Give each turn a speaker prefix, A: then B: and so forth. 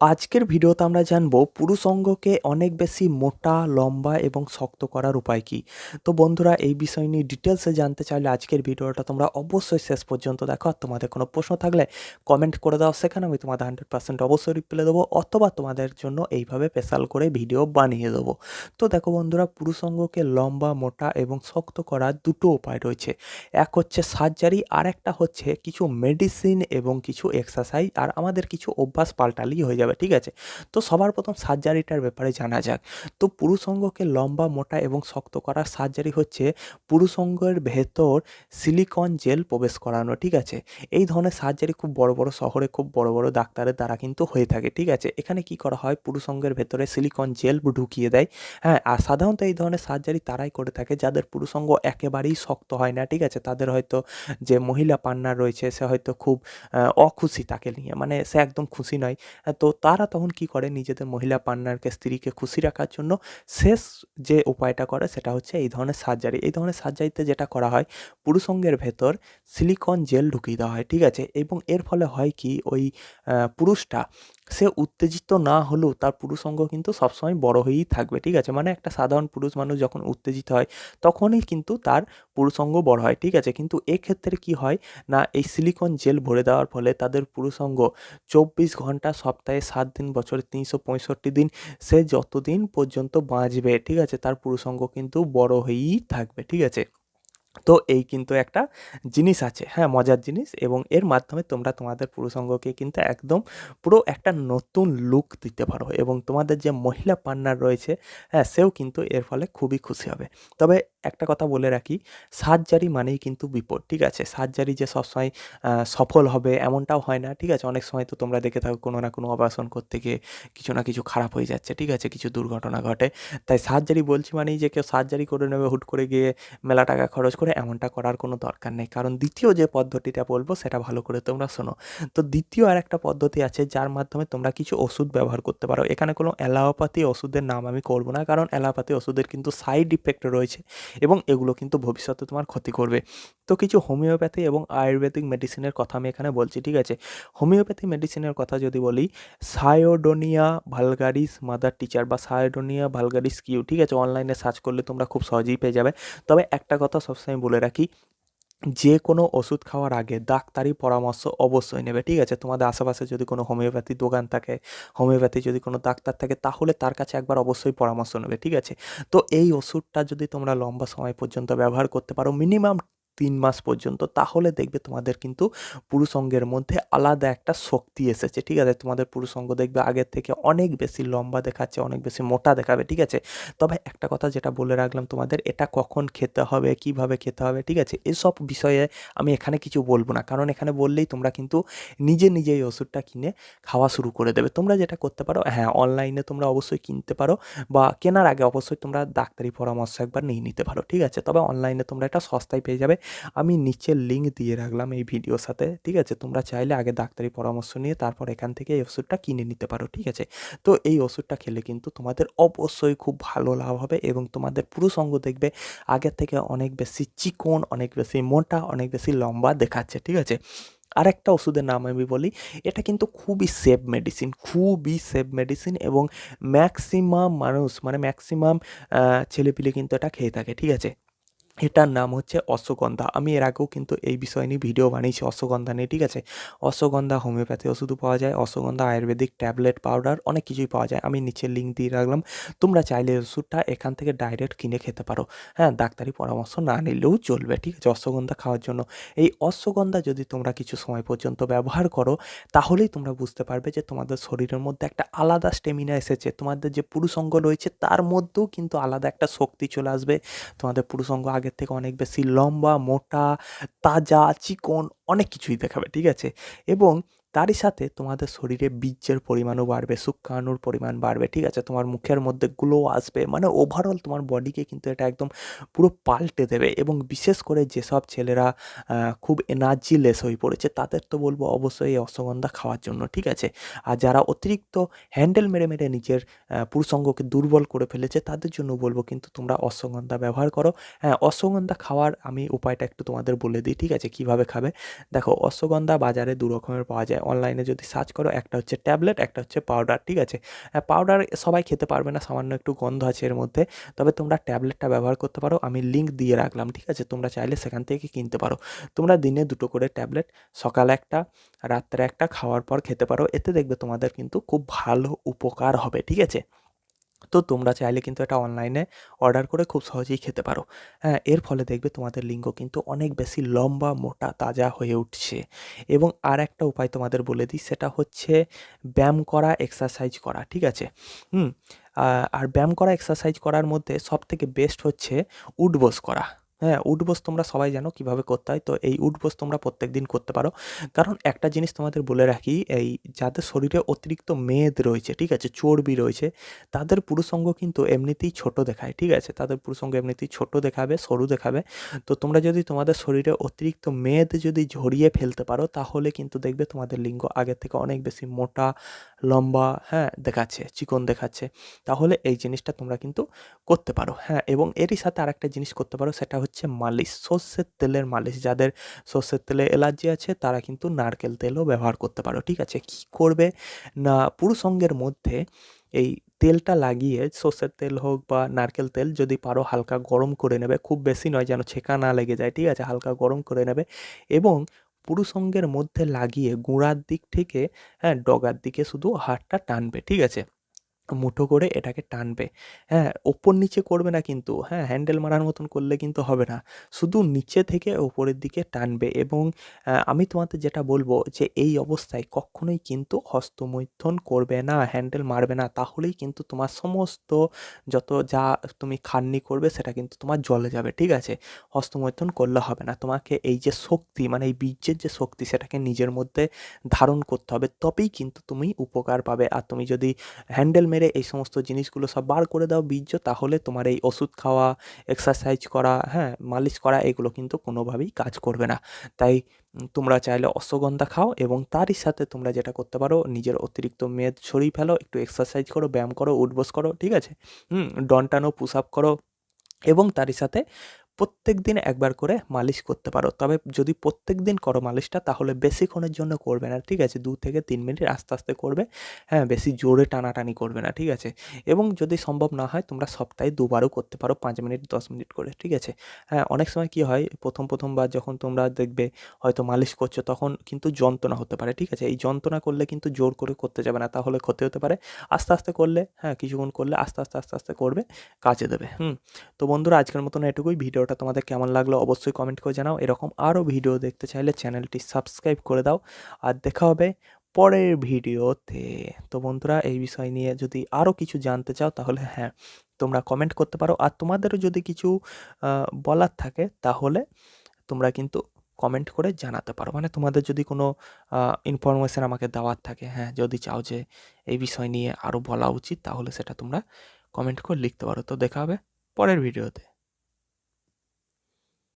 A: আজকের ভিডিওতে আমরা জানব পুরুষ অঙ্গকে অনেক বেশি মোটা, লম্বা এবং শক্ত করার উপায় কী। তো বন্ধুরা, এই বিষয় নিয়ে ডিটেলসে জানতে চাইলে আজকের ভিডিওটা তোমরা অবশ্যই শেষ পর্যন্ত দেখো। আর তোমাদের কোনো প্রশ্ন থাকলে কমেন্ট করে দাও, সেখানে আমি তোমাদের হান্ড্রেড পার্সেন্ট অবশ্যই রিপ্লাই দেবো অথবা তোমাদের জন্য এইভাবে স্পেশাল করে ভিডিও বানিয়ে দেবো। তো দেখো বন্ধুরা, পুরুষ অঙ্গকে লম্বা, মোটা এবং শক্ত করার দুটো উপায় রয়েছে। এক হচ্ছে সার্জারি আর একটা হচ্ছে কিছু মেডিসিন এবং কিছু এক্সারসাইজ আর আমাদের কিছু অভ্যাস পাল্টালেই হয়ে যাবে। যাবে, ঠিক আছে? তো সবার প্রথম সার্জারিটার ব্যাপারে জানা যাক। তো পুরুষ অঙ্গকে লম্বা, মোটা এবং শক্ত করার সার্জারি হচ্ছে পুরুষ অঙ্গের ভেতর সিলিকন জেল প্রবেশ করানো, ঠিক আছে? এই ধরনের সার্জারি খুব বড় বড় শহরে খুব বড় বড় ডাক্তারের দ্বারা কিন্তু হয়ে থাকে, ঠিক আছে? এখানে কি করা হয়? পুরুষ অঙ্গের ভেতরে সিলিকন জেল ঢুকিয়ে দেয়। হ্যাঁ আর সাধারণত এই ধরনের সার্জারি তারাই করে থাকে যাদের পুরুষ অঙ্গ একেবারেই শক্ত হয় না, ঠিক আছে? তাদের হয়তো যে মহিলা পান্নার রয়েছে, সে হয়তো খুব অখুশি তাকে নিয়ে মানে সে একদম খুশি নয়। তো তারা তখন কি করে? নিজেদের মহিলা পার্টনারকে স্ত্রীকে খুশি রাখার জন্য শেষ যে উপায়টা করে সেটা হচ্ছে এই ধরনের সার্জারি। এই ধরনের সার্জারিতে যেটা করা হয়, পুরুষঙ্গের ভেতর সিলিকন জেল ঢুকিয়ে দেওয়া হয়, ঠিক আছে? এবং এর ফলে হয় কি? ওই পুরুষটা, সে উত্তেজিত না হলেও তার পুরুষঙ্গ কিন্তু সবসময় বড় হয়েই থাকবে, ঠিক আছে? মানে একটা সাধারণ পুরুষ মানুষ যখন উত্তেজিত হয়, তখনই কিন্তু তার পুরুষঙ্গ বড় হয়, ঠিক আছে? কিন্তু এক্ষেত্রে কি হয়? না, এই সিলিকন জেল ভরে দেওয়ার ফলে তাদের পুরুষঙ্গ চব্বিশ ঘণ্টা সপ্তাহে সাত দিন, বছরে তিনশো পঁয়ষট্টি দিন, সে যতদিন পর্যন্ত বাঁচবে, ঠিক আছে? তার পুরুষঙ্গ কিন্তু বড় হয়েই থাকবে, ঠিক আছে? তো এই কিন্তু একটা জিনিস আছে হ্যাঁ মজার জিনিস এবং এর মাধ্যমে তোমরা তোমাদের পুরুষঙ্গকে কিন্তু একদম পুরো একটা নতুন লুক দিতে পারো এবং তোমাদের যে মহিলা পার্টনার রয়েছে হ্যাঁ সেও কিন্তু এর ফলে খুবই খুশি হবে। তবে একটা কথা বলে রাখি, সার্জারি মানেই কিন্তু বিপদ, ঠিক আছে? সার্জারি যে সবসময় সফল হবে এমনটাও হয় না, ঠিক আছে? অনেক সময় তো তোমরা দেখে থাকো কোনো না কোনো অপারেশন করতে গিয়ে কিছু না কিছু খারাপ হয়ে যাচ্ছে, ঠিক আছে? কিছু দুর্ঘটনা ঘটে। তাই সার্জারি বলছি মানেই যে কেউ সার্জারি করে নেবে, হুট করে গিয়ে মেলা টাকা খরচ করে এমনটা করার কোনো দরকার নেই। কারণ দ্বিতীয় যে পদ্ধতিটা বলব, সেটা ভালো করে তোমরা শোনো। তো দ্বিতীয় আর একটা পদ্ধতি আছে, যার মাধ্যমে তোমরা কিছু ওষুধ ব্যবহার করতে পারো। এখানে কোনো অ্যালোপ্যাথি ওষুধের নাম আমি করব না, কারণ অ্যালোপ্যাথি ওষুধের কিন্তু সাইড ইফেক্ট রয়েছে। এবং এগুলো কিন্তু ভবিষ্যতে তোমার ক্ষতি করবে। তো কিছু হোমিওপ্যাথি এবং আয়ুর্বেদিক মেডিসিনের কথা আমি এখানে বলছি, ঠিক আছে? হোমিওপ্যাথি মেডিসিনের কথা যদি বলি সায়োডোনিয়া ভালগারিস মাদার টিচার বা সায়োডোনিয়া ভালগারিস কিউ ঠিক আছে? অনলাইনে সার্চ করলে তোমরা খুব সহজেই পেয়ে যাবে। তবে একটা কথা সবসময় বলে রাখি যে কোনো ওষুধ খাওয়ার আগে ডাক্তারি পরামর্শ অবশ্যই নেবে, ঠিক আছে? তোমাদের আশেপাশে যদি কোনো হোমিওপ্যাথি দোকান থাকে, হোমিওপ্যাথি যদি কোনো ডাক্তার থাকে, তাহলে তার কাছে একবার অবশ্যই পরামর্শ নেবে, ঠিক আছে? তো এই ওষুধটা যদি তোমরা লম্বা সময় পর্যন্ত ব্যবহার করতে পারো, মিনিমাম তিন মাস পর্যন্ত, তাহলে দেখবে তোমাদের কিন্তু পুরুষ অঙ্গের মধ্যে আলাদা একটা শক্তি এসেছে, ঠিক আছে? তোমাদের পুরুষ অঙ্গ দেখবে আগের থেকে অনেক বেশি লম্বা দেখাচ্ছে, অনেক বেশি মোটা দেখাবে, ঠিক আছে? তবে একটা কথা যেটা বলে রাখলাম তোমাদের, এটা কখন খেতে হবে, কীভাবে খেতে হবে, ঠিক আছে? এসব বিষয়ে আমি এখানে কিছু বলব না, কারণ এখানে বললেই তোমরা কিন্তু নিজে নিজে এই ওষুধটা কিনে খাওয়া শুরু করে দেবে। তোমরা যেটা করতে পারো হ্যাঁ অনলাইনে তোমরা অবশ্যই কিনতে পারো বা কেনার আগে অবশ্যই তোমরা ডাক্তারি পরামর্শ একবার নিয়ে নিতে পারো, ঠিক আছে? তবে অনলাইনে তোমরা এটা সস্তায় পেয়ে যাবে আমি নিচের লিঙ্ক দিয়ে রাখলাম এই ভিডিওর সাথে, ঠিক আছে? তোমরা চাইলে আগে ডাক্তারি পরামর্শ নিয়ে তারপর এখান থেকে এই ওষুধটা কিনে নিতে পারো, ঠিক আছে? তো এই ওষুধটা খেলে কিন্তু তোমাদের অবশ্যই খুব ভালো লাভ হবে এবং তোমাদের পুরুষ অঙ্গ দেখবে। আগের থেকে অনেক বেশি চিকন, অনেক বেশি মোটা, অনেক বেশি লম্বা দেখাচ্ছে, ঠিক আছে? আরেকটা ওষুধের নাম আমি বলি, এটা কিন্তু খুবই সেফ মেডিসিন খুবই সেফ মেডিসিন এবং ম্যাক্সিমাম মানুষ মানে ম্যাক্সিমাম ছেলেপিলে কিন্তু এটা খেয়ে থাকে, ঠিক আছে? এটার নাম হচ্ছে অশ্বগন্ধা। আমি এর আগেও কিন্তু এই বিষয় নিয়ে ভিডিও বানিয়েছি অশ্বগন্ধা নিয়ে, ঠিক আছে? অশ্বগন্ধা হোমিওপ্যাথি ওষুধও পাওয়া যায়, অশ্বগন্ধা আয়ুর্বেদিক ট্যাবলেট পাউডার অনেক কিছুই পাওয়া যায়। আমি নিচের লিঙ্ক দিয়ে রাখলাম। তোমরা চাইলে ওষুধটা এখান থেকে ডাইরেক্ট কিনে খেতে পারো। হ্যাঁ ডাক্তারি পরামর্শ না নিলেও চলবে, ঠিক আছে? অশ্বগন্ধা খাওয়ার জন্য। এই অশ্বগন্ধা যদি তোমরা কিছু সময় পর্যন্ত ব্যবহার করো, তাহলেই তোমরা বুঝতে পারবে যে তোমাদের শরীরের মধ্যে একটা আলাদা স্টেমিনা এসেছে। তোমাদের যে পুরুষঙ্গ রয়েছে, তার মধ্যেও কিন্তু আলাদা একটা শক্তি চলে আসবে। তোমাদের পুরুষঙ্গ আগে আগের থেকে অনেক বেশি লম্বা মোটা তাজা চিকন অনেক কিছুই দেখাবে, ঠিক আছে? এবং তারই সাথে তোমাদের শরীরে বীর্যের পরিমাণও বাড়বে, শুক্রাণুর পরিমাণ বাড়বে, ঠিক আছে? তোমার মুখের মধ্যে গ্লো আসবে মানে ওভারঅল তোমার বডিকে কিন্তু এটা একদম পুরো পাল্টে দেবে এবং বিশেষ করে যেসব ছেলেরা খুব এনার্জি লেস হয়ে পড়েছে, তাদের তো বলব অবশ্যই এই অশ্বগন্ধা খাওয়ার জন্য, ঠিক আছে? আর যারা অতিরিক্ত হ্যান্ডেল মেরে মেরে নিজের পুরুষঙ্গকে দুর্বল করে ফেলেছে, তাদের জন্য বলব কিন্তু তোমরা অশ্বগন্ধা ব্যবহার করো। হ্যাঁ অশ্বগন্ধা খাওয়ার আমি উপায়টা একটু তোমাদের বলে দিই, ঠিক আছে? কীভাবে খাবে? দেখো অশ্বগন্ধা বাজারে দু রকমের পাওয়া যায়। অনলাইনে যদি সার্চ করো, একটা হচ্ছে ট্যাবলেট একটা হচ্ছে পাউডার ঠিক আছে? পাউডার সবাই খেতে পারবে না, সামান্য একটু গন্ধ আছে এর মধ্যে। তবে তোমরা ট্যাবলেটটা ব্যবহার করতে পারো, আমি লিঙ্ক দিয়ে রাখলাম, ঠিক আছে? তোমরা চাইলে সেখান থেকে কিনতে পারো। তোমরা দিনে দুটো করে ট্যাবলেট সকালে একটা, রাত্রে একটা, খাওয়ার পর খেতে পারো। এতে দেখবে তোমাদের কিন্তু খুব ভালো উপকার হবে, ঠিক আছে? তো তোমরা চাইলে কিন্তু এটা অনলাইনে অর্ডার করে খুব সহজেই খেতে পারো। হ্যাঁ এর ফলে দেখবে তোমাদের লিঙ্গ কিন্তু অনেক বেশি লম্বা, মোটা, তাজা হয়ে উঠছে। এবং আর একটা উপায় তোমাদের বলে দিই, সেটা হচ্ছে ব্যায়াম করা এক্সারসাইজ করা, ঠিক আছে? হুম আর ব্যায়াম করা এক্সারসাইজ করার মধ্যে সবথেকে বেস্ট হচ্ছে উঠবোস করা। হ্যাঁ উঠবোস তোমরা সবাই জানো কীভাবে করতে হয়। তো এই উঠবোস তোমরা প্রত্যেক দিন করতে পারো। কারণ একটা জিনিস তোমাদের বলে রাখি, এই যাদের শরীরে অতিরিক্ত মেদ রয়েছে, ঠিক আছে, চর্বি রয়েছে, তাদের পুরুষঙ্গ কিন্তু এমনিতেই ছোট দেখায়, ঠিক আছে, তাদের পুরুষঙ্গ এমনিতেই ছোট দেখাবে, সরু দেখাবে। তো তোমরা যদি তোমাদের শরীরে অতিরিক্ত মেদ যদি ঝরিয়ে ফেলতে পারো, তাহলে কিন্তু দেখবে তোমাদের লিঙ্গ আগের থেকে অনেক বেশি মোটা, লম্বা হ্যাঁ দেখাচ্ছে, চিকন দেখাচ্ছে। তাহলে এই জিনিসটা তোমরা কিন্তু করতে পারো হ্যাঁ এবং এরই সাথে আরেকটা জিনিস করতে পারো, সেটা হচ্ছে মালিশ, সর্ষের তেলের মালিশ। যাদের সর্ষের তেলে অ্যালার্জি আছে, তারা কিন্তু নারকেল তেলও ব্যবহার করতে পারো, ঠিক আছে? কি করবে? না, পুরুষঙ্গের মধ্যে এই তেলটা লাগিয়ে সর্ষের তেল হোক বা নারকেল তেল যদি পারো হালকা গরম করে নেবে, খুব বেশি নয় যেন ছেঁকা না লেগে যায়, ঠিক আছে? হালকা গরম করে নেবে এবং পুরুষঙ্গের মধ্যে লাগিয়ে গোড়ার দিক থেকে হ্যাঁ ডগার দিকে শুধু হাতটা টানবে, ঠিক আছে? মুঠো করে এটাকে টানবে। হ্যাঁ ওপর নিচে করবে না কিন্তু হ্যাঁ হ্যান্ডেল মারার মতন করলে কিন্তু হবে না। শুধু নিচে থেকে ওপরের দিকে টানবে এবং আমি তোমাদের যেটা বলব যে এই অবস্থায় কখনোই কিন্তু হস্তমৈথন করবে না, হ্যান্ডেল মারবে না। তাহলেই কিন্তু তোমার সমস্ত যত যা তুমি খাননি করবে সেটা কিন্তু তোমার জলে যাবে, ঠিক আছে? হস্তমৈথুন করলে হবে না। তোমাকে এই যে শক্তি মানে এই বীর্যের যে শক্তি সেটাকে নিজের মধ্যে ধারণ করতে হবে, তবেই কিন্তু তুমি উপকার পাবে। আর তুমি যদি হ্যান্ডেল মেরে এই সমস্ত জিনিসগুলো সব বার করে দাও বীর্য, তাহলে তোমার এই ওষুধ খাওয়া এক্সারসাইজ করা হ্যাঁ মালিশ করা, এগুলো কিন্তু কোনোভাবেই কাজ করবে না। তাই তোমরা চাইলে অশ্বগন্ধা খাও এবং তারই সাথে তোমরা যেটা করতে পারো, নিজের অতিরিক্ত মেদ সরিয়ে ফেলো, একটু এক্সারসাইজ করো, ব্যায়াম করো, উঠবোস করো, ঠিক আছে? হুম ডন টানো পুশ আপ করো এবং তারই সাথে প্রত্যেক দিন একবার করে মালিশ করতে পারো। তবে যদি প্রত্যেক দিন করো মালিশটা, তাহলে বেশিক্ষণের জন্য করবে না, ঠিক আছে? দু থেকে তিন মিনিট আস্তে আস্তে করবে। হ্যাঁ বেশি জোরে টানাটানি করবে না, ঠিক আছে? এবং যদি সম্ভব না হয়, তোমরা সপ্তাহে দুবারও করতে পারো, পাঁচ মিনিট, দশ মিনিট করে, ঠিক আছে? হ্যাঁ অনেক সময় কি হয়, প্রথম, প্রথমবার যখন তোমরা দেখবে হয়তো মালিশ করছ, তখন কিন্তু যন্ত্রণা হতে পারে, ঠিক আছে? এই যন্ত্রণা করলে কিন্তু জোর করে করতে যাবে না, তাহলে ক্ষতি হতে পারে। আস্তে আস্তে করলে হ্যাঁ কিছুক্ষণ করলে আস্তে আস্তে আস্তে আস্তে করবে, কাজে দেবে, হুম? তো বন্ধুরা, আজকের মতন এটুকুই। ভিডিওটা তোমাদের কেমন লাগল অবশ্যই কমেন্ট করে জানাও। এরকম আরও ভিডিও দেখতে চাইলে চ্যানেলটি সাবস্ক্রাইব করে দাও। আর দেখা হবে পরের ভিডিওতে। তো বন্ধুরা, এই বিষয় নিয়ে যদি আরও কিছু জানতে চাও তাহলে হ্যাঁ তোমরা কমেন্ট করতে পারো। আর তোমাদেরও যদি কিছু বলার থাকে তাহলে তোমরা কিন্তু কমেন্ট করে জানাতে পারো। মানে তোমাদের যদি কোনো ইনফরমেশান আমাকে দেওয়ার থাকে হ্যাঁ যদি চাও যে এই বিষয় নিয়ে আরও বলা উচিত তাহলে সেটা তোমরা কমেন্ট করে লিখতে পারো। তো দেখা হবে পরের ভিডিওতে।